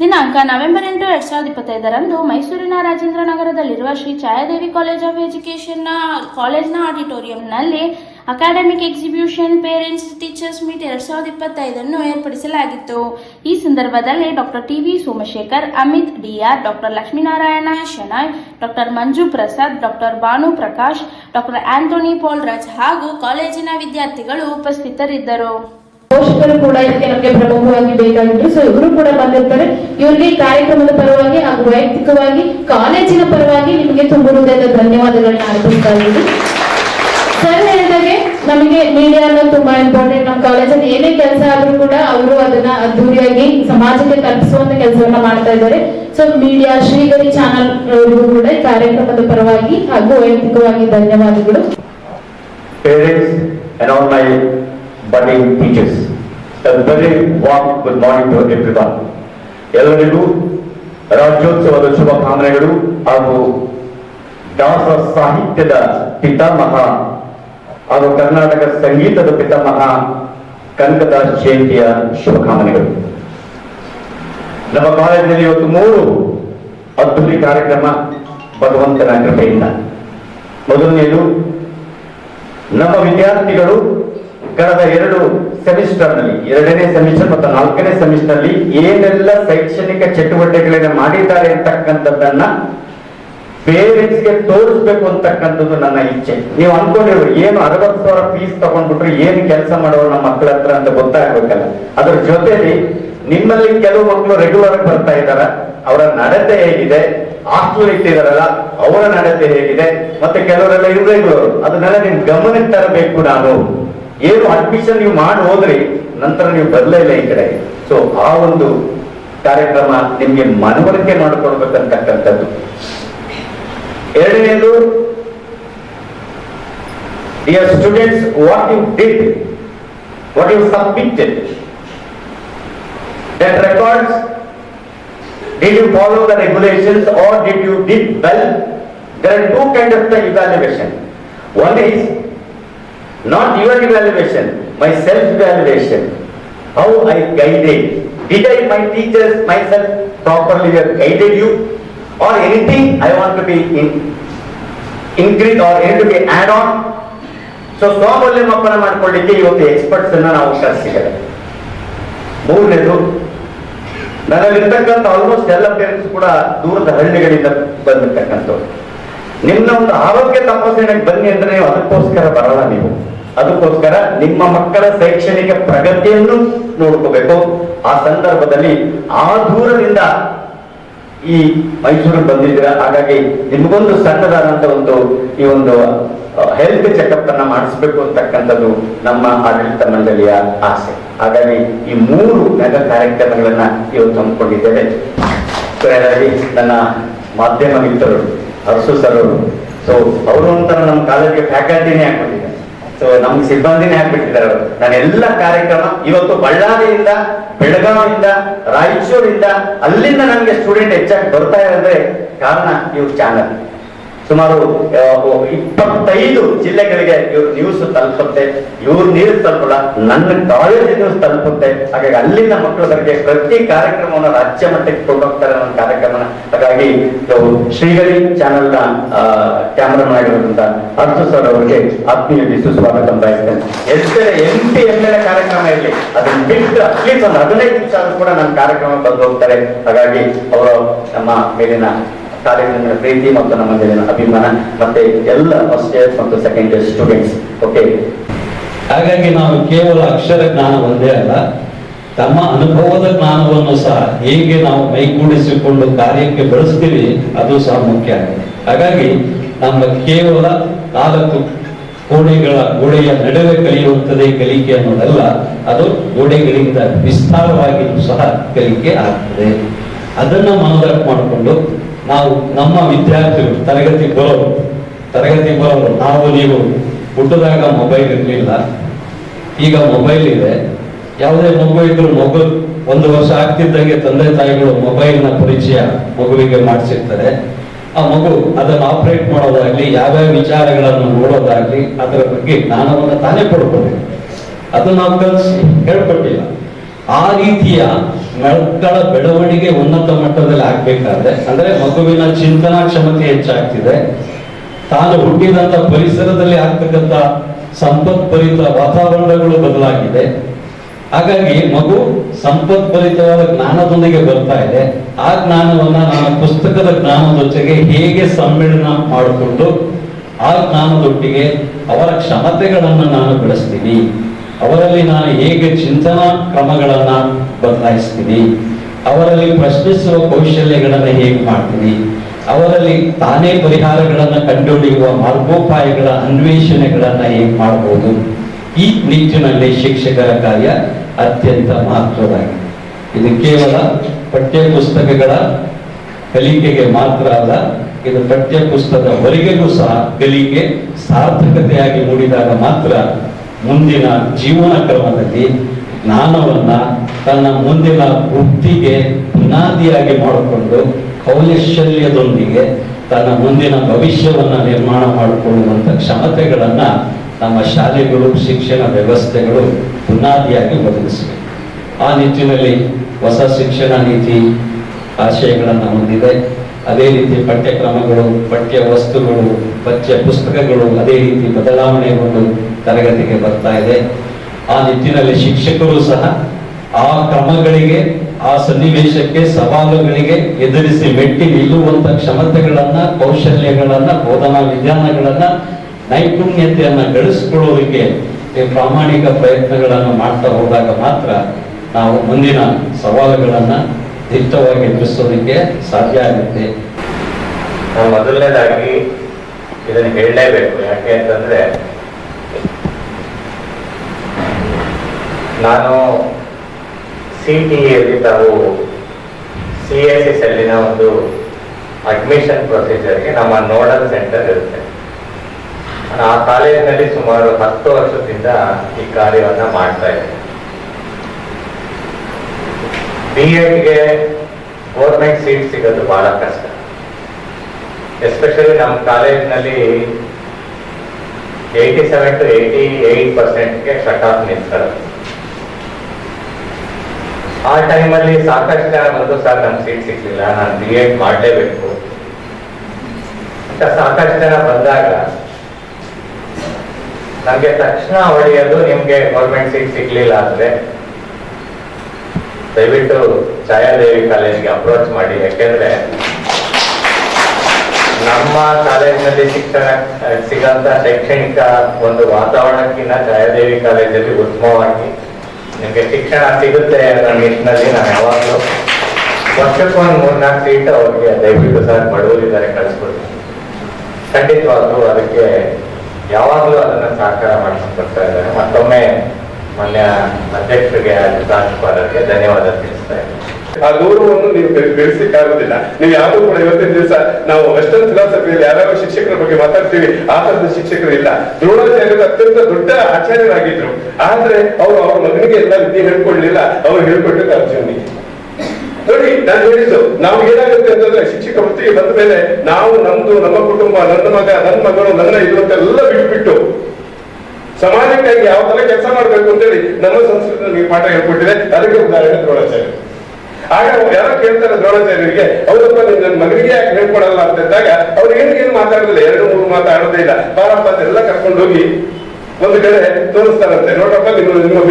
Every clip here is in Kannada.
ದಿನಾಂಕ ನವೆಂಬರ್ ಎಂಟು, ಎರಡ್ ಸಾವಿರದ ಇಪ್ಪತ್ತೈದರಂದು ಮೈಸೂರಿನ ರಾಜೇಂದ್ರ ನಗರದಲ್ಲಿರುವ ಶ್ರೀ ಛಾಯಾದೇವಿ ಕಾಲೇಜ್ ಆಫ್ ಎಜುಕೇಷನ್ನ ಕಾಲೇಜ್ನ ಆಡಿಟೋರಿಯಂನಲ್ಲಿ academic exhibition parents, teachers meet ಎರಡ್ ಸಾವಿರದ ಇಪ್ಪತ್ತೈದನ್ನು ಏರ್ಪಡಿಸಲಾಗಿತ್ತು. ಈ ಸಂದರ್ಭದಲ್ಲಿ doctor T V Somashekhar, Amit DR doctor Lakshminarayana Shenoy doctor Manju Prasad, doctor Bhanu Prakash, doctor Antony Polraj ಹಾಗೂ ಕಾಲೇಜಿನ ವಿದ್ಯಾರ್ಥಿಗಳು ಉಪಸ್ಥಿತರಿದ್ದರು. ಪೋಷಕರು ಕೂಡ ಇದಕ್ಕೆ ನಮಗೆ ಪ್ರಮುಖವಾಗಿ ಬೇಕಾಗಿದ್ರು. ಸೊ ಇವರು ಕೂಡ ಬಂದಿರ್ತಾರೆ. ಇವರಿಗೆ ಕಾರ್ಯಕ್ರಮದ ಪರವಾಗಿ ಹಾಗೂ ವೈಯಕ್ತಿಕವಾಗಿ ಕಾಲೇಜಿನ ಪರವಾಗಿ ನಿಮಗೆ ಹೃದಯದ ಧನ್ಯವಾದಗಳನ್ನ ಅರ್ಪಿಸ್ತಾ ಇದ್ದೀವಿ ನಮಗೆ ಮೀಡಿಯಾ ಅನ್ನೋದು ತುಂಬಾ ಇಂಪಾರ್ಟೆಂಟ್ ನಮ್ಮ ಕಾಲೇಜಲ್ಲಿ ಏನೇ ಕೆಲಸ ಆದ್ರೂ ಕೂಡ ಅವರು ಅದನ್ನ ಅದ್ದೂರಿಯಾಗಿ ಸಮಾಜಕ್ಕೆ ತಲುಪಿಸುವಂತ ಕೆಲಸವನ್ನ ಮಾಡ್ತಾ ಇದ್ದಾರೆ. ಸೊ ಮೀಡಿಯಾ ಶ್ರೀಗರಿ ಚಾನಲ್ ಕೂಡ ಕಾರ್ಯಕ್ರಮದ ಪರವಾಗಿ ಹಾಗೂ ವೈಯಕ್ತಿಕವಾಗಿ ಧನ್ಯವಾದಗಳು. My budding teachers. A very warm good morning to everyone. ಎಲ್ಲರಿಗೂ ರಾಜ್ಯೋತ್ಸವದ ಶುಭಕಾಮನೆಗಳು ಹಾಗೂ ದಾಸ ಸಾಹಿತ್ಯದ ಪಿತಾಮಹ ಹಾಗೂ ಕರ್ನಾಟಕ ಸಂಗೀತದ ಪಿತಾಮಹ ಕನಕದಾಸ್ ಜಯಂತಿಯ ಶುಭಕಾಮನೆಗಳು ನಮ್ಮ ಕಾಲೇಜಿನಲ್ಲಿ ಇವತ್ತು ಮೂರು ಅದ್ಭುತ ಕಾರ್ಯಕ್ರಮ ಭಗವಂತನ ಕೃಪೆಯಿಂದ ಮೊದಲನೆಯದು, ನಮ್ಮ ವಿದ್ಯಾರ್ಥಿಗಳು ಕಳೆದ ಎರಡು ಸೆಮಿಸ್ಟರ್ನಲ್ಲಿ ಎರಡನೇ ಸೆಮಿಸ್ಟರ್ ಮತ್ತು ನಾಲ್ಕನೇ ಸೆಮಿಸ್ಟರ್ನಲ್ಲಿ ಏನೆಲ್ಲ ಶೈಕ್ಷಣಿಕ ಚಟುವಟಿಕೆಗಳನ್ನ ಮಾಡಿದ್ದಾರೆ ಅಂತಕ್ಕಂಥದ್ದನ್ನ ಪೇರೆಂಟ್ಸ್ಗೆ ತೋರಿಸ್ಬೇಕು ಅಂತಕ್ಕಂಥದ್ದು ನನ್ನ ಇಚ್ಛೆ. ನೀವು ಅನ್ಕೊಂಡಿರೋ ಏನು ಅರವತ್ತು ಸಾವಿರ ಫೀಸ್ ತಗೊಂಡ್ಬಿಟ್ರೆ ಏನು ಕೆಲಸ ಮಾಡೋರು ನಮ್ಮ ಮಕ್ಕಳ ಹತ್ರ ಅಂತ ಗೊತ್ತಾಗ್ಬೇಕಲ್ಲ. ಅದ್ರ ಜೊತೆಲಿ ನಿಮ್ಮಲ್ಲಿ ಕೆಲವು ಮಕ್ಕಳು ರೆಗ್ಯುಲರ್ ಬರ್ತಾ ಇದ್ದಾರ ಅವರ ನಡತೆ ಹೇಗಿದೆ ಹಾಸ್ಟೆಲ್ ಇಟ್ಟಿದಾರಲ್ಲ, ಅವರ ನಡತೆ ಹೇಗಿದೆ, ಮತ್ತೆ ಕೆಲವರೆಲ್ಲ ಇರ್ರೆಗ್ಯುಲರ್ ಅದನ್ನೆಲ್ಲ ನಿಮ್ ಗಮನಕ್ಕೆ ತರಬೇಕು ನಾನು. ಏನ್ ಅಡ್ಮಿಷನ್ ನೀವು ಮಾಡಿ ಹೋದ್ರಿ, ನಂತರ ನೀವು ಬದಲೇ ಇಲ್ಲ ಈ ಕಡೆ. ಸೊ ಆ ಒಂದು ಕಾರ್ಯಕ್ರಮ ನಿಮ್ಗೆ ಮನವರಿಕೆ ಮಾಡಿಕೊಡ್ಬೇಕಂತಕ್ಕಂಥದ್ದು. ಎರಡನೇದು dear students what you did what you submit that records did you follow the regulations or did you did well there to kind of the evaluation one is not your evaluation my self evaluation how i guided did i my teachers myself properly have guided you or anything i want to be in increase or any to be add on so Swavalamban ಮಾಡ್ಕೊಳ್ಳಿಕ್ಕೆ ಇವತ್ತು ಎಕ್ಸ್ಪರ್ಟ್ಸ್ ಅನ್ನ ನಾವು ಕರೆಸಿದ್ದಾರೆ ಮೂರನೇದು ನನ್ನಲ್ಲಿರ್ತಕ್ಕಂಥ ಆಲ್ಮೋಸ್ಟ್ ಎಲ್ಲ ಪೇರೆಂಟ್ಸ್ ಕೂಡ ದೂರದ ಹಳ್ಳಿಗಳಿಂದ ಬಂದಿರ್ತಕ್ಕಂಥವ್ರು ನಿಮ್ಮ ಒಂದು ಆರೋಗ್ಯ ತಪಾಸಣೆಗೆ ಬನ್ನಿ ಅಂದ್ರೆ ನೀವು ಅದಕ್ಕೋಸ್ಕರ ಬರಲ್ಲ ನೀವು ಅದಕ್ಕೋಸ್ಕರ ನಿಮ್ಮ ಮಕ್ಕಳ ಶೈಕ್ಷಣಿಕ ಪ್ರಗತಿಯನ್ನು ನೋಡ್ಕೋಬೇಕು. ಆ ಸಂದರ್ಭದಲ್ಲಿ ಆ ದೂರದಿಂದ ಈ ಮೈಸೂರಿಗೆ ಬಂದಿದ್ದೀರಾ? ಹಾಗಾಗಿ ನಿಮಗೊಂದು ಸಣ್ಣದಾದಂತ ಒಂದು ಈ ಒಂದು ಹೆಲ್ತ್ ಚೆಕಪ್ ಅನ್ನ ಮಾಡಿಸ್ಬೇಕು ಅಂತಕ್ಕಂಥದ್ದು ನಮ್ಮ ಆಡಳಿತ ಮಂಡಳಿಯ ಆಸೆ. ಹಾಗಾಗಿ ಈ ಮೂರು ಮೆಗಾ ಕಾರ್ಯಕ್ರಮಗಳನ್ನ ಇವತ್ತು ಹಮ್ಮಿಕೊಂಡಿದ್ದೇವೆ. ನನ್ನ ಮಾಧ್ಯಮ ಮಿತ್ರರು, ಅರಸು ಸರ್ ಅವರು ಸೊ ಅವರು ಅಂತ ನಮ್ಮ ಕಾಲೇಜಿಗೆ ಫ್ಯಾಕಲ್ಟಿನೇ ಹಾಕ್ಬಿಟ್ಟಿದ್ದಾರೆ ಸೊ ನಮ್ಗೆ ಸಿಬ್ಬಂದಿನೇ ಹಾಕ್ಬಿಟ್ಟಿದ್ದಾರೆ ಅವರು. ನಾನು ಎಲ್ಲ ಕಾರ್ಯಕ್ರಮ ಇವತ್ತು ಬಳ್ಳಾರಿಯಿಂದ, ಬೆಳಗಾವಿಯಿಂದ, ರಾಯಚೂರಿಂದ ಅಲ್ಲಿಂದ ನನಗೆ ಸ್ಟೂಡೆಂಟ್ ಹೆಚ್ಚಾಗಿ ಬರ್ತಾ ಇರೋದ್ರೆ ಕಾರಣ ಇವ್ರ ಚಾನಲ್ ಸುಮಾರು ಇಪ್ಪತ್ತೈದು ಜಿಲ್ಲೆಗಳಿಗೆ ಇವ್ರ ನ್ಯೂಸ್ ತಲುಪುತ್ತೆ. ಇವ್ರ ನ್ಯೂಸ್ ತಲುಪಲ್ಲ, ನನ್ನ ಕಾಲೇಜ್ ನ್ಯೂಸ್ ತಲುಪುತ್ತೆ. ಹಾಗಾಗಿ ಅಲ್ಲಿನ ಮಕ್ಕಳಿಗೆ ಪ್ರತಿ ಕಾರ್ಯಕ್ರಮವನ್ನು ರಾಜ್ಯ ಮಟ್ಟಕ್ಕೆ ಕೊಂಡೋಗ್ತಾರೆ ನನ್ನ ಕಾರ್ಯಕ್ರಮನ. ಹಾಗಾಗಿ ಶ್ರೀಗಳಿ ಶ್ರೀಗರಿ ಚಾನೆಲ್ನ ಕ್ಯಾಮ್ರಾಮನ್ ಆಗಿರುವಂತ ಅರ್ಜು ಸರ್ ಅವರಿಗೆ ಆತ್ಮೀಯ ಸ್ವಾಗತ ಬಯಸ್ತೇನೆ ಎಷ್ಟೇ ಎಂ ಪಿ ಎಂ ಕಾರ್ಯಕ್ರಮ ಇರಲಿ, ಅದನ್ನ ಬಿಟ್ಟು ಅಟ್ಲೀಸ್ಟ್ ಒಂದು ಹದಿನೈದು ನಿಮಿಷ ಕೂಡ ನನ್ನ ಕಾರ್ಯಕ್ರಮ ಬಂದು ಹೋಗ್ತಾರೆ. ಹಾಗಾಗಿ ಅವರು ನಮ್ಮ ಮೇಲಿನ ಕಾಲೇಜಿನ ಪ್ರೀತಿ ಮತ್ತು ನಮ್ಮ ಮೇಲಿನ ಅಭಿಮಾನ ಮತ್ತೆ ಎಲ್ಲ ಫಸ್ಟ್ ಇಯರ್ ಮತ್ತು ಸೆಕೆಂಡ್ ಇಯರ್ ಸ್ಟೂಡೆಂಟ್ಸ್ ಓಕೆ ಹಾಗಾಗಿ ನಾವು ಕೇವಲ ಅಕ್ಷರ ಜ್ಞಾನ ಒಂದೇ ಅಲ್ಲ, ತಮ್ಮ ಅನುಭವದ ಜ್ಞಾನವನ್ನು ಸಹ ಹೇಗೆ ನಾವು ಮೈಗೂಡಿಸಿಕೊಂಡು ಕಾರ್ಯಕ್ಕೆ ಬಳಸ್ತೀವಿ, ಅದು ಸಹ ಮುಖ್ಯ. ಹಾಗಾಗಿ ನಮ್ಮ ಕೇವಲ ನಾಲ್ಕು ಗೋಡೆಗಳ ಗೋಡೆಯ ನಡುವೆ ಕಲಿಯುತ್ತದೆ ಕಲಿಕೆ ಅನ್ನೋದಲ್ಲ, ಅದು ಗೋಡೆಗಳಿಂದ ವಿಸ್ತಾರವಾಗಿಯೂ ಸಹ ಕಲಿಕೆ ಆಗ್ತದೆ. ಅದನ್ನ ಮನದಟ್ಟು ಮಾಡಿಕೊಂಡು ನಾವು ನಮ್ಮ ವಿದ್ಯಾರ್ಥಿಗಳು, ತರಗತಿ ಬರೋರು ತರಗತಿ ಬರೋರು, ನಾವು ನೀವು ಹುಟ್ಟಿದಾಗ ಮೊಬೈಲ್ ಇರಲಿಲ್ಲ. ಈಗ ಮೊಬೈಲ್ ಇದೆ. ಯಾವುದೇ ಮಗು ಇದ್ರು ಮಗು ಒಂದು ವರ್ಷ ಆಗ್ತಿದ್ದಂಗೆ ತಂದೆ ತಾಯಿಗಳು ಮೊಬೈಲ್ನ ಪರಿಚಯ ಮಗುವಿಗೆ ಮಾಡಿಸಿರ್ತಾರೆ. ಆ ಮಗು ಅದನ್ನು ಆಪರೇಟ್ ಮಾಡೋದಾಗ್ಲಿ, ಯಾವ್ಯಾವ ವಿಚಾರಗಳನ್ನು ನೋಡೋದಾಗ್ಲಿ, ಅದರ ಬಗ್ಗೆ ಜ್ಞಾನವನ್ನು ತಾನೇ ಪಡ್ಕೋಬೇಕು. ಅದನ್ನು ನಾವು ಕಲಿಸಿ ಹೇಳ್ಕೊಟ್ಟಿಲ್ಲ. ಆ ರೀತಿಯ ಮಕ್ಕಳ ಬೆಳವಣಿಗೆ ಉನ್ನತ ಮಟ್ಟದಲ್ಲಿ ಆಗ್ಬೇಕಾದ್ರೆ, ಅಂದ್ರೆ ಮಗುವಿನ ಚಿಂತನಾ ಕ್ಷಮತೆ ಹೆಚ್ಚಾಗ್ತಿದೆ. ತಾನು ಹುಟ್ಟಿದಂತ ಪರಿಸರದಲ್ಲಿ ಆಗ್ತಕ್ಕಂಥ ಸಂಪತ್ಭರಿತ ವಾತಾವರಣಗಳು ಬದಲಾಗಿದೆ. ಹಾಗಾಗಿ ಮಗು ಸಂಪತ್ಭರಿತವಾದ ಜ್ಞಾನದೊಂದಿಗೆ ಬರ್ತಾ ಇದೆ. ಆ ಜ್ಞಾನವನ್ನ ನಾನು ಪುಸ್ತಕದ ಜ್ಞಾನದೊಂದಿಗೆ ಹೇಗೆ ಸಮ್ಮೇಳನ ಮಾಡಿಕೊಂಡು ಆ ಜ್ಞಾನದೊಟ್ಟಿಗೆ ಅವರ ಕ್ಷಮತೆಗಳನ್ನು ನಾನು ಬೆಳೆಸ್ತೀನಿ. ಅವರಲ್ಲಿ ನಾನು ಹೇಗೆ ಚಿಂತನಾ ಕ್ರಮಗಳನ್ನ ಬದಲಾಯಿಸ್ತೀನಿ? ಅವರಲ್ಲಿ ಪ್ರಶ್ನಿಸುವ ಕೌಶಲ್ಯಗಳನ್ನು ಹೇಗೆ ಮಾಡ್ತೀನಿ? ಅವರಲ್ಲಿ ತಾನೇ ಪರಿಹಾರಗಳನ್ನ ಕಂಡುಹಿಡಿಯುವ ಮಾರ್ಗೋಪಾಯಗಳ ಅನ್ವೇಷಣೆಗಳನ್ನ ಹೇಗೆ ಮಾಡಬಹುದು ಈ ನಿಟ್ಟಿನಲ್ಲಿ ಶಿಕ್ಷಕರ ಕಾರ್ಯ ಅತ್ಯಂತ ಮಹತ್ವದಾಗಿದೆ ಇದು ಕೇವಲ ಪಠ್ಯ ಪುಸ್ತಕಗಳ ಕಲಿಕೆಗೆ ಮಾತ್ರ ಅಲ್ಲ, ಇದು ಪಠ್ಯ ಪುಸ್ತಕದ ಹೊರಗೆಗೂ ಸಹ ಕಲಿಕೆ ಸಾರ್ಥಕತೆಯಾಗಿ ಮೂಡಿದಾಗ ಮಾತ್ರ ಮುಂದಿನ ಜೀವನ ಕ್ರಮದಲ್ಲಿ ಜ್ಞಾನವನ್ನ ತನ್ನ ಮುಂದಿನ ವೃತ್ತಿಗೆ ಬುನಾದಿಯಾಗಿ ಮಾಡಿಕೊಂಡು ಕೌಶಲ್ಯದೊಂದಿಗೆ ತನ್ನ ಮುಂದಿನ ಭವಿಷ್ಯವನ್ನ ನಿರ್ಮಾಣ ಮಾಡಿಕೊಳ್ಳುವಂತ ಕ್ಷಮತೆಗಳನ್ನ ನಮ್ಮ ಶಾಲೆಗಳು, ಶಿಕ್ಷಣ ವ್ಯವಸ್ಥೆಗಳು ಬುನಾದಿಯಾಗಿ ಒದಗಿಸಿವೆ. ಆ ನಿಟ್ಟಿನಲ್ಲಿ ಹೊಸ ಶಿಕ್ಷಣ ನೀತಿ ಆಶಯಗಳನ್ನು ಹೊಂದಿದೆ. ಅದೇ ರೀತಿ ಪಠ್ಯಕ್ರಮಗಳು ಪಠ್ಯ ವಸ್ತುಗಳು ಪಠ್ಯ ಪುಸ್ತಕಗಳು ಅದೇ ರೀತಿ ಬದಲಾವಣೆಗೊಂಡು ತರಗತಿಗೆ ಬರ್ತಾ ಇದೆ. ಆ ನಿಟ್ಟಿನಲ್ಲಿ ಶಿಕ್ಷಕರು ಸಹ ಆ ಕ್ರಮಗಳಿಗೆ, ಆ ಸನ್ನಿವೇಶಕ್ಕೆ, ಸವಾಲುಗಳಿಗೆ ಎದುರಿಸಿ ಮೆಟ್ಟಿ ನಿಲ್ಲುವಂತ ಕ್ಷಮತೆಗಳನ್ನ, ಕೌಶಲ್ಯಗಳನ್ನ, ಬೋಧನಾ ವಿಧಾನಗಳನ್ನ, ನೈಪುಣ್ಯತೆಯನ್ನ ಗಳಿಸ್ಕೊಳ್ಳೋದಕ್ಕೆ ಈ ಪ್ರಾಮಾಣಿಕ ಪ್ರಯತ್ನಗಳನ್ನು ಮಾಡ್ತಾ ಹೋದಾಗ ಮಾತ್ರ ನಾವು ಮುಂದಿನ ಸವಾಲುಗಳನ್ನ ದಿಟ್ಟವಾಗಿ ಎದುರಿಸೋದಕ್ಕೆ ಸಾಧ್ಯ ಆಗುತ್ತೆ. ಮೊದಲನೇದಾಗಿ ಇದನ್ನು ಹೇಳಲೇಬೇಕು. ಯಾಕೆ ಅಂತಂದ್ರೆ, ನಾನು ಸಿ ಟಿ ಎಲ್ಲಿ ತಾವು ಸಿ ಎಸ್ ಎಸ್ ಅಲ್ಲಿನ ಒಂದು ಅಡ್ಮಿಷನ್ ಪ್ರೊಸೀಜರ್ಗೆ ನಮ್ಮ ನೋಡಲ್ ಸೆಂಟರ್ ಇರುತ್ತೆ. ಆ ಕಾಲೇಜಿನಲ್ಲಿ ಸುಮಾರು ಹತ್ತು ವರ್ಷದಿಂದ ಈ ಕಾರ್ಯವನ್ನು ಮಾಡ್ತಾ ಇದ್ದೇನೆ. ಬಿ ಎಡ್ಗೆ ಗೌರ್ಮೆಂಟ್ ಸೀಟ್ ಸಿಗೋದು ಬಹಳ ಕಷ್ಟ. ಎಸ್ಪೆಷಲಿ ನಮ್ಮ ಕಾಲೇಜ್ನಲ್ಲಿ eighty seven to eighty eight ಪರ್ಸೆಂಟ್ಗೆ cut off ನಿಲ್ತಾರೆ ಆ ಟೈಮಲ್ಲಿ ಸಾಕಷ್ಟು ಜನ ಬಂದು, ಸರ್, ನಮ್ಗೆ ಸೀಟ್ ಸಿಗ್ಲಿಲ್ಲ, ನಾನು ಬಿ ಎಡ್ ಮಾಡಲೇಬೇಕು. ಅಂತ ಸಾಕಷ್ಟು ಜನ ಬಂದಾಗ ನಮಗೆ ತಕ್ಷಣ ಹೊಡೆಯೋದು, ನಿಮಗೆ ಗೌರ್ಮೆಂಟ್ ಸೀಟ್ ಸಿಗ್ಲಿಲ್ಲ ಅಂದ್ರೆ ದಯವಿಟ್ಟು ಛಾಯಾದೇವಿ ಕಾಲೇಜ್ಗೆ ಅಪ್ರೋಚ್ ಮಾಡಿ. ಯಾಕೆಂದ್ರೆ ನಮ್ಮ ಕಾಲೇಜಿನಲ್ಲಿ ಶಿಕ್ಷಣ ಸಿಗಂತ ಶೈಕ್ಷಣಿಕ ಒಂದು ವಾತಾವರಣಕ್ಕಿಂತ ಛಾಯಾದೇವಿ ಕಾಲೇಜಲ್ಲಿ ಉತ್ತಮವಾಗಿ ನಿಮಗೆ ಶಿಕ್ಷಣ ಸಿಗುತ್ತೆ ಅನ್ನೋ ನಿಟ್ಟಿನಲ್ಲಿ ನಾನು ಯಾವಾಗಲೂ ವರ್ಷಕ್ಕೊಂದು ಮೂರ್ನಾಲ್ಕು ಸೀಟ್ ಅವ್ರಿಗೆ ದಯವಿಟ್ಟು ಸರ್ ಬಡವರಿದ್ದಾರೆ ಕಳಿಸ್ಕೊಡ್ತೀನಿ ಖಂಡಿತವಾಗ್ಲೂ ಅದಕ್ಕೆ ಯಾವಾಗಲೂ ಅದನ್ನ ಸಹಕಾರ ಮಾಡಿಸ್ಕೊಡ್ತಾ ಇದ್ದಾರೆ. ಮತ್ತೊಮ್ಮೆ ಮೊನ್ನೆ ಅಧ್ಯಕ್ಷರಿಗೆ ಪ್ರಾಂಶುಪಾಲರಿಗೆ ಧನ್ಯವಾದ ತಿಳಿಸ್ತಾ ಆ ಗೌರವವನ್ನು ನೀವು ಬೆಳೆ- ಬೆಳೆಸಲಿಕ್ಕಾಗೋದಿಲ್ಲ ನೀವು ಯಾರು ಕೂಡ ಇವತ್ತಿನ ದಿವಸ ನಾವು ವೆಸ್ಟರ್ನ್ ಫಿಲಾಸಫಿಯಲ್ಲಿ ಯಾವ್ಯಾವ ಶಿಕ್ಷಕರ ಬಗ್ಗೆ ಮಾತಾಡ್ತೀವಿ, ಆ ತರದ ಶಿಕ್ಷಕರು ಇಲ್ಲ. ದ್ರೋಣಾಚಾರ್ಯರು ಅತ್ಯಂತ ದೊಡ್ಡ ಆಚಾರ್ಯರಾಗಿದ್ರು. ಆದ್ರೆ ಅವರು ಅವ್ರ ಮಗನಿಗೆ ಎಲ್ಲ ವಿದ್ಯೆ ಹೇಳ್ಕೊಡ್ಲಿಲ್ಲ ಅವ್ರು ಹೇಳ್ಕೊಟ್ಟಿದ್ದು ಅರ್ಜುನಿಗೆ ನೋಡಿ, ನಾನು ಹೇಳಿದ್ದು, ನಾವು ಏನಾಗುತ್ತೆ ಅಂತಂದ್ರೆ ಶಿಕ್ಷಕ ವೃತ್ತಿಗೆ ಬಂದ ಮೇಲೆ ನಾವು ನಮ್ದು, ನಮ್ಮ ಕುಟುಂಬ, ನನ್ನ ಮಗ, ನನ್ನ ಮಗಳು, ನನ್ನ ಇದು ಅಂತೆಲ್ಲ ಬಿಟ್ಬಿಟ್ಟು ಸಮಾಜಕ್ಕಾಗಿ ಯಾವ ತರ ಕೆಲಸ ಮಾಡ್ಬೇಕು ಅಂತೇಳಿ ನಮ್ಮ ಸಂಸ್ಕೃತಿ ನಮಗೆ ಪಾಠ ಹೇಳ್ಕೊಟ್ಟಿದೆ. ಅದಕ್ಕೆ ಉದಾಹರಣೆ ದ್ರೋಣಾಚಾರ್ಯ. ಆಗ ಯಾರೋ ಕೇಳ್ತಾರೆ ದ್ರೋಣಾಚಾರ್ಯರಿಗೆ, ಹೌದಪ್ಪ ನಿನ್ನ ಮಗನಿಗೆ ಯಾಕೆ ಹೇಳ್ಕೊಡಲ್ಲ? ಅಂತ ಇದ್ದಾಗ ಅವ್ರು ಏನು ಏನು ಮಾತಾಡೋದಿಲ್ಲ. ಎರಡು, ಮೂರು ಮಾತಾಡೋದೇ ಇಲ್ಲ. ಬಾರಪ್ಪ, ಅದೆಲ್ಲ ಕರ್ಕೊಂಡು ಹೋಗಿ ಒಂದು ಕಡೆ ತೋರಿಸ್ತಾರಂತೆ. ನೋಡಪ್ಪ ನಿಮ್ಮ ನಿಮ್ಮ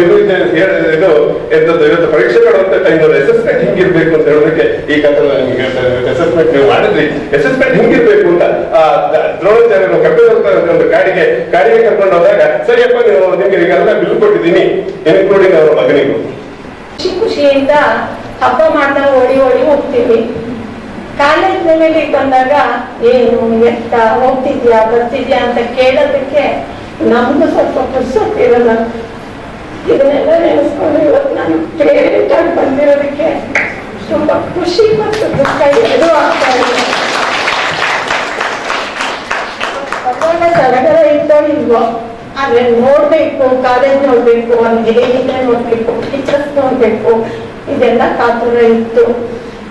ಹೇಳಿದ್ರೆ ಇದು ಎಂತದ್ದು, ಇವತ್ತು ಪರೀಕ್ಷೆ ಮಾಡುವಂತ ಟೈಮ್ ಅಸೆಸ್ಮೆಂಟ್ ಹಿಂಗಿರ್ಬೇಕು ಅಂತ ಹೇಳೋದಕ್ಕೆ ಈ ಕಥೆ ನಿಮ್ಗೆ ಅಸೆಸ್ಮೆಂಟ್ ನೀವು ಮಾಡಿದ್ರಿ. ಅಸೆಸ್ಮೆಂಟ್ ಹಿಂಗಿರ್ಬೇಕು ಅಂತ ಆ ದ- ದ್ರೋಣಾಚಾರ್ಯರು ಕರ್ಕೊಂಡು ಹೋಗ್ತಾರೆ ಗಾಡಿಗೆ ಗಾಡಿಗೆ ಕರ್ಕೊಂಡು ಹೋದಾಗ ಸರಿಯಪ್ಪ ನೀವು ನಿಮ್ಗೆ ಈಗೆಲ್ಲ ಬಿಲ್ ಕೊಟ್ಟಿದ್ದೀನಿ. ಇನ್ಕ್ಲೂಡಿಂಗ್ ಅವರ ಮಗನಿಗೂ. ಖುಷಿ ಖುಷಿಯಿಂದ ಹಬ್ಬ ಮಾಡ್ತಾ ಓಡಿ ಓಡಿ ಹೋಗ್ತೀವಿ. ಕಾಲೇಜ್ ಮೇಲೆ ಬಂದಾಗ, ಏನು ಎತ್ತ ಹೋಗ್ತಿದ್ಯಾ, ಬರ್ತಿದ್ಯಾ ಅಂತ ಕೇಳೋದಕ್ಕೆ ನಮ್ದು ಸ್ವಲ್ಪ ಪುಸ್ತಕಿರಲ್ಲ ಇದನ್ನೆಲ್ಲ ನೆನೆಸ್ಕೊಂಡು ಇವತ್ತು ನಾನು ಪೇರೆಂಟ್ ಆಗಿ ಬಂದಿರೋದಕ್ಕೆ ತುಂಬಾ ಖುಷಿ ಮತ್ತು ದುಃಖ ಎರಡೂ ಆಗ್ತಾ ಇದೆ. ಅವಾಗ ಸಡಗರ ಇತ್ತೋ ಇಲ್ವೋ ಆದ್ರೆ ನೋಡ್ಬೇಕು, ಕಾಲೇಜ್ ನೋಡ್ಬೇಕು, ಅವ್ನಿಗೆ ಹೇಗಿದೆ ನೋಡ್ಬೇಕು ಟೀಚರ್ಸ್ ನೋಡ್ಬೇಕು. ಇದೆಲ್ಲ ಕಾತುರ ಇತ್ತು.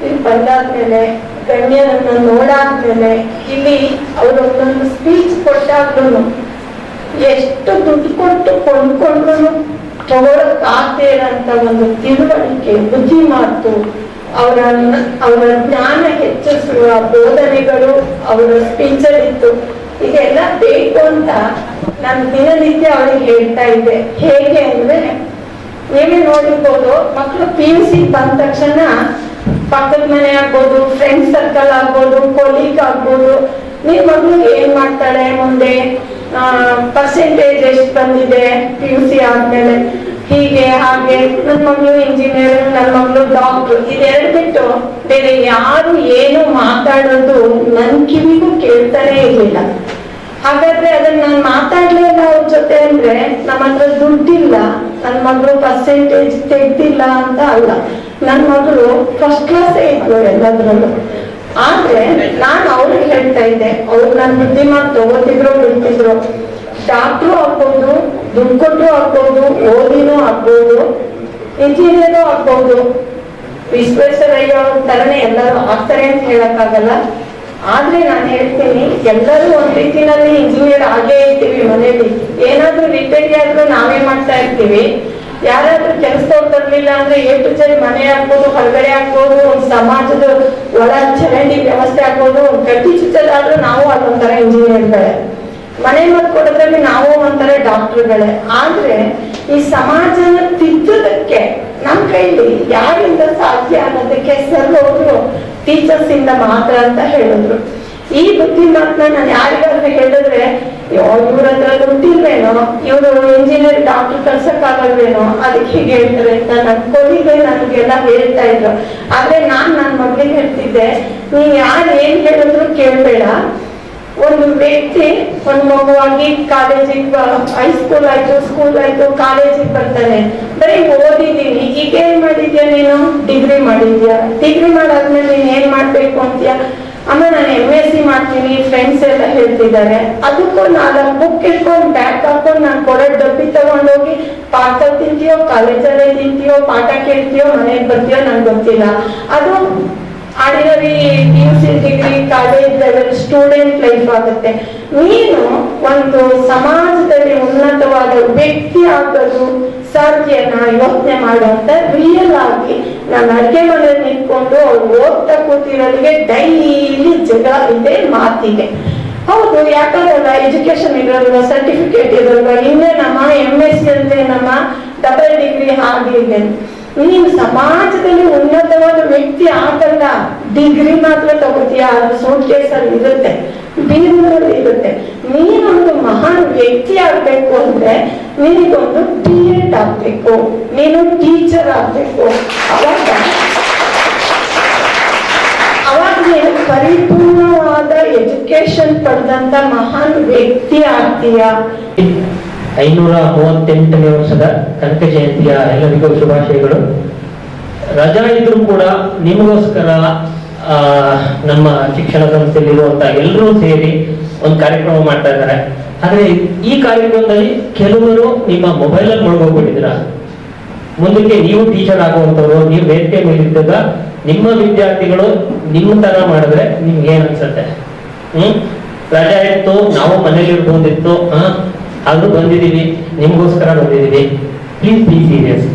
ಇಲ್ಲಿ ಬಂದಾದ್ಮೇಲೆ, ಗಣ್ಯರನ್ನ ನೋಡಾದ್ಮೇಲೆ, ಇಲ್ಲಿ ಅವರು ಒಂದೊಂದು ಸ್ಪೀಚ್ ಕೊಟ್ಟಾಗ್ಲೂ ಎಷ್ಟು ದುಡ್ಡು ಕೊಟ್ಟು ಕೊಂಡ್ಕೊಂಡ್ರು ತಗೊಳಕ್ ಆಗ್ತೇ ಒಂದು ತಿಳುವಳಿಕೆ, ಬುದ್ಧಿ ಮಾತು ಅವರ ಅವರ ಜ್ಞಾನ ಹೆಚ್ಚಿಸುವ ಬೋಧನೆಗಳು ಅವರ ಸ್ಪೀಚಲ್ಲಿತ್ತು ಇದೆಲ್ಲ ಬೇಕು ಅಂತ ನಾನು ದಿನನಿತ್ಯ ಅವಳಿಗೆ ಹೇಳ್ತಾ ಇದ್ದೆ. ಹೇಗೆ ಅಂದ್ರೆ, ನೀವೇ ನೋಡಿರ್ಬೋದು ಮಕ್ಕಳು ಪಿ ಯು ಸಿ ಬಂದ ತಕ್ಷಣ ಪಕ್ಕದ ಮನೆ ಆಗ್ಬೋದು ಫ್ರೆಂಡ್ ಸರ್ಕಲ್ ಆಗ್ಬೋದು ಕೊಲೀಗ್ ಆಗ್ಬೋದು. ನಿಮ್ ಮಗಳು ಏನ್ ಮಾಡ್ತಾಳೆ ಮುಂದೆ? ಪರ್ಸೆಂಟೇಜ್ ಎಷ್ಟು ಬಂದಿದೆ ಪಿ ಯು ಸಿ ಆದ್ಮೇಲೆ? ಹೀಗೆ ಹಾಗೆ ನನ್ನ ಮಗಳು ಇಂಜಿನಿಯರ್ ನನ್ನ ಮಗಳು ಡಾಕ್ಟರ್ ಇದೆರಡು ಬಿಟ್ಟು ಬೇರೆ ಯಾರು ಏನು ಮಾತಾಡೋದು ನನ್ ಕಿವಿಗೂ ಕೇಳ್ತಾನೆ ಇರ್ಲಿಲ್ಲ. ಹಾಗಾದ್ರೆ ಅದನ್ನ ನಾನು ಮಾತಾಡ್ಲಿಲ್ಲ ಅವ್ರ ಜೊತೆ ಅಂದ್ರೆ ನಮ್ಮ ಹತ್ರ ದುಡ್ಡಿಲ್ಲ, ನನ್ ಮಗಳು ಪರ್ಸೆಂಟೇಜ್ ತೆಗ್ದಿಲ್ಲ ಅಂತ ಅಲ್ಲ. ನನ್ ಮಗಳು ಫಸ್ಟ್ ಕ್ಲಾಸ್ ಇದ್ಲು ಎಲ್ಲದ್ರಲ್ಲೂ. ಆದ್ರೆ ನಾನು ಅವ್ರಿಗೆ ಹೇಳ್ತಾ ಇದ್ದೆ, ಅವ್ರು ನನ್ ಬುದ್ಧಿಮಾನ್ ತಗೋತಿದ್ರು, ಬಿಡ್ತಿದ್ರು. ಡಾಕ್ಟ್ರು ಆಗ್ಬೋದು ದುಡ್ಡು ಕೊಟ್ಟರು ಆಗ್ಬೋದು ಓದಿನೂ ಆಗ್ಬೋದು ಇಂಜಿನಿಯರು ಆಗ್ಬೋದು ವಿಶ್ವೇಶ್ವರಯ್ಯ ಅವ್ರ ತರನೇ ಎಲ್ಲರೂ ಆಗ್ತಾರೆ ಅಂತ ಹೇಳಕ್ಕಾಗಲ್ಲ. ಆದ್ರೆ ನಾನು ಹೇಳ್ತೀನಿ, ಎಲ್ಲರೂ ಒಂದ್ ರೀತಿನಲ್ಲಿ ಇಂಜಿನಿಯರ್ ಆಗೇ ಇರ್ತೀವಿ ಮನೇಲಿ. ಏನಾದ್ರೂ ರಿಪೇರಿ ಆದ್ರೂ ನಾವೇ ಮಾಡ್ತಾ ಇರ್ತೀವಿ. ಯಾರಾದ್ರೂ ಕೆಲಸದವ್ರು ತರ್ಲಿಲ್ಲ ಅಂದ್ರೆ ಏಟು ಜನ ಮನೆ ಹಾಕ್ಬೋದು, ಹೊರಗಡೆ ಹಾಕ್ಬೋದು, ಒಂದ್ ಸಮಾಜದ ಒಳ ಚರಂಡಿ ವ್ಯವಸ್ಥೆ ಹಾಕ್ಬೋದು, ಒಂದ್ ಕಟ್ಟಿ ಚುಚ್ಚದಾದ್ರೂ ನಾವು ಅದೊಂಥರ ಇಂಜಿನಿಯರ್ಗಳೇ ಮನೆ ಮದ್ದು ಕೊಡೋದ್ರಲ್ಲಿ ನಾವು ಒಂಥರ ಡಾಕ್ಟರ್ಗಳೇ. ಆದ್ರೆ ಈ ಸಮಾಜನ ತಿದ್ದೋದಕ್ಕೆ ನಮ್ ಕೈಲಿ ಯಾರಿಂದ ಸಾಧ್ಯ ಅನ್ನೋದಕ್ಕೆ ಸರ್ ಅವರು ಟೀಚರ್ಸ್ ಇಂದ ಮಾತ್ರ ಅಂತ ಹೇಳಿದ್ರು. ಈ ಬುದ್ಧಿ ಮಾತನ್ನ ನಾನು ಯಾರಿಗಾದ್ರೂ ಹೇಳಿದ್ರೆ ಇವ್ರ ಹತ್ರ ದುಡ್ಡಿಲ್ವೇನೋ ಇವರು ಇಂಜಿನಿಯರ್ ಡಾಕ್ಟರ್ ಕಲ್ಸಕ್ ಆಗಲ್ವೇನೋ ಅದಕ್ಕೆ ಹೀಗೆ ಹೇಳ್ತಾರೆ ಅಂತ ನನ್ ಕೊಲಿಗೆ ನನ್ಗೆಲ್ಲ ಹೇಳ್ತಾ ಇದ್ರು. ಆದ್ರೆ ನಾನ್ ನನ್ ಮಗಳಿಗೆ ಹೇಳ್ತಿದ್ದೆ, ನೀನ್ ಯಾರು ಏನ್ ಹೇಳಿದ್ರು ಕೇಳ್ಬೇಡ. ಒಂದು ವ್ಯಕ್ತಿ ಒಂದು ಮಗುವಾಗಿ ಕಾಲೇಜಿಗೆ ಹೈಸ್ಕೂಲ್ ಆಯ್ತು ಸ್ಕೂಲ್ ಆಯ್ತು ಕಾಲೇಜಿಗೆ ಬರ್ತಾನೆ ಬರೀ ಓದಿದೀನಿ ಈಗ ಏನ್ ಮಾಡಿದ್ಯಾ ನೀನು? ಡಿಗ್ರಿ ಮಾಡಿದ್ಯಾ? ಡಿಗ್ರಿ ಮಾಡಾದ್ಮೇಲೆ ನೀನ್ ಏನ್ ಮಾಡ್ಬೇಕು ಅಂತೀಯ? ಆಮೇಲೆ ನಾನು ಎಂ ಎಸ್ ಸಿ ಮಾಡ್ತೀನಿ ಫ್ರೆಂಡ್ಸ್ ಎಲ್ಲ ಹೇಳ್ತಿದ್ದಾರೆ. ಅದಕ್ಕೂ ನಾನು ಬುಕ್ ಇಟ್ಕೊಂಡು ಬ್ಯಾಗ್ ಹಾಕೊಂಡು, ನಾನು ಕೊಡೋ ಡಬ್ಬಿ ತಗೊಂಡೋಗಿ ಪಾಠ ತಿಂತೀಯೋ ಕಾಲೇಜಲ್ಲೇ ತಿಂತೀಯೋ, ಪಾಠ ಕೇಳ್ತೀಯೋ, ಮನೆಗೆ ಬರ್ತೀಯೋ ನಂಗೆ ಗೊತ್ತಿಲ್ಲ. ಅದು ordinary P U C degree college level student life ಆಗುತ್ತೆ. ನೀನು ಒಂದು ಸಮಾಜದಲ್ಲಿ ಉನ್ನತವಾದ ವ್ಯಕ್ತಿ ಆಗೋದು ಸಾಧ್ಯನ? ಯೋಚನೆ ಮಾಡುವಂತ ರಿಯಲ್ ಆಗಿ ನಾನು ಅಡಿಗೆ ಮನೆಯಲ್ಲಿ ನಿಂತ್ಕೊಂಡು ಅವ್ರು ಓದ್ತಾ ಕೂತಿರೋರಿಗೆ ಡೈಲಿ ಜಗಳ ಇದೆ, ಮಾತಿದೆ. ಹೌದು, ಯಾಕಂದ್ರೆ ಎಜುಕೇಶನ್ ಇರೋಲ್ವ ಸರ್ಟಿಫಿಕೇಟ್ ಇರೋಲ್ವ ಇನ್ನೇನಮ್ಮ ಎಂ ಎಸ್ ಸಿ ಅಂದ್ರೆ ನಮ್ಮ ಡಬಲ್ ಡಿಗ್ರಿ ಆಗಿದೆ ನೀನು ಸಮಾಜದಲ್ಲಿ ಉನ್ನತವಾದ ವ್ಯಕ್ತಿ ಆಗಲ್ಲ. ಡಿಗ್ರಿ ಮಾತ್ರ ತಗೋತೀಯ? ಅದು ಸೂಟ್ ಅಲ್ಲಿ ಇರುತ್ತೆ. ಬೀರುನಲ್ಲಿ ಇರುತ್ತೆ. ನೀನೊಂದು ಮಹಾನ್ ವ್ಯಕ್ತಿ ಆಗ್ಬೇಕು ಅಂದ್ರೆ ನಿನಗೊಂದು ಬಿ ಎಡ್ ಆಗ್ಬೇಕು. ನೀನು ಟೀಚರ್ ಆಗ್ಬೇಕು. ಅವಾಗ ಅವಾಗ ನೀನು ಪರಿಪೂರ್ಣವಾದ ಎಜುಕೇಶನ್ ಪಡೆದಂತ ಮಹಾನ್ ವ್ಯಕ್ತಿ ಆಗ್ತೀಯ? ಐನೂರ ಮೂವತ್ತೆಂಟನೇ ವರ್ಷದ ಕನಕ ಜಯಂತಿಯ ಎಲ್ಲರಿಗೂ ಶುಭಾಶಯಗಳು. ರಜಾ ಇದ್ರೂ ಕೂಡ ನಿಮಗೋಸ್ಕರ ನಮ್ಮ ಶಿಕ್ಷಣ ಸಂಸ್ಥೆಯಲ್ಲಿರುವಂತ ಎಲ್ಲರೂ ಸೇರಿ ಒಂದು ಕಾರ್ಯಕ್ರಮ ಮಾಡ್ತಾ ಇದ್ದಾರೆ. ಆದ್ರೆ ಈ ಕಾರ್ಯಕ್ರಮದಲ್ಲಿ ಕೆಲವರು ನಿಮ್ಮ ಮೊಬೈಲ್ ಅಲ್ಲಿ ಮುಳುಗೋಗ್ಬಿಟ್ಟಿದ್ರ ಮುಂದಕ್ಕೆ ನೀವು ಟೀಚರ್ ಆಗುವಂತವ್ರು ನೀವು ವೇದಿಕೆ ಮೇಲಿದ್ದಾಗ ನಿಮ್ಮ ವಿದ್ಯಾರ್ಥಿಗಳು ನಿಮ್ಮ ತರ ಮಾಡಿದ್ರೆ ನಿಮ್ಗೆ ಏನ್ ಅನ್ಸತ್ತೆ? ಹ್ಮ್? ರಜಾ ಇತ್ತು ನಾವು ಮನೇಲಿ ಇರ್ಬೋದಿತ್ತು ಆದ್ರೂ ಬಂದಿದ್ದೀವಿ ನಿಮಗೋಸ್ಕರ ಬಂದಿದ್ದೀವಿ. ಪ್ಲೀಸ್ ಬಿ ಸೀರಿಯಸ್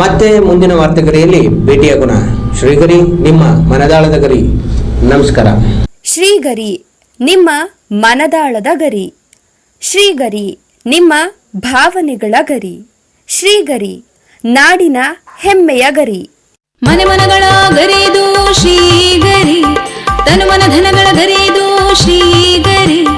ಮತ್ತೆ ಮುಂದಿನ ವಾರ್ತೆಗರಿಯಲ್ಲಿ ಭೇಟಿಯಾಗೋಣ. ಶ್ರೀಗರಿ ನಿಮ್ಮ ಮನದಾಳದ ಗರಿ. ನಮಸ್ಕಾರ. ಶ್ರೀಗರಿ ನಿಮ್ಮ ಮನದಾಳದ ಗರಿ. ಶ್ರೀಗರಿ ನಿಮ್ಮ ಭಾವನೆಗಳ ಗರಿ. ಶ್ರೀಗರಿ ನಾಡಿನ ಹೆಮ್ಮೆಯ ಗರಿ. ಮನೆ ಮನಗಳ ಗರಿದು ಶ್ರೀಗರಿ ತನು ಮನ ಧನಗಳ ಗರಿದು ಶ್ರೀಗರಿ.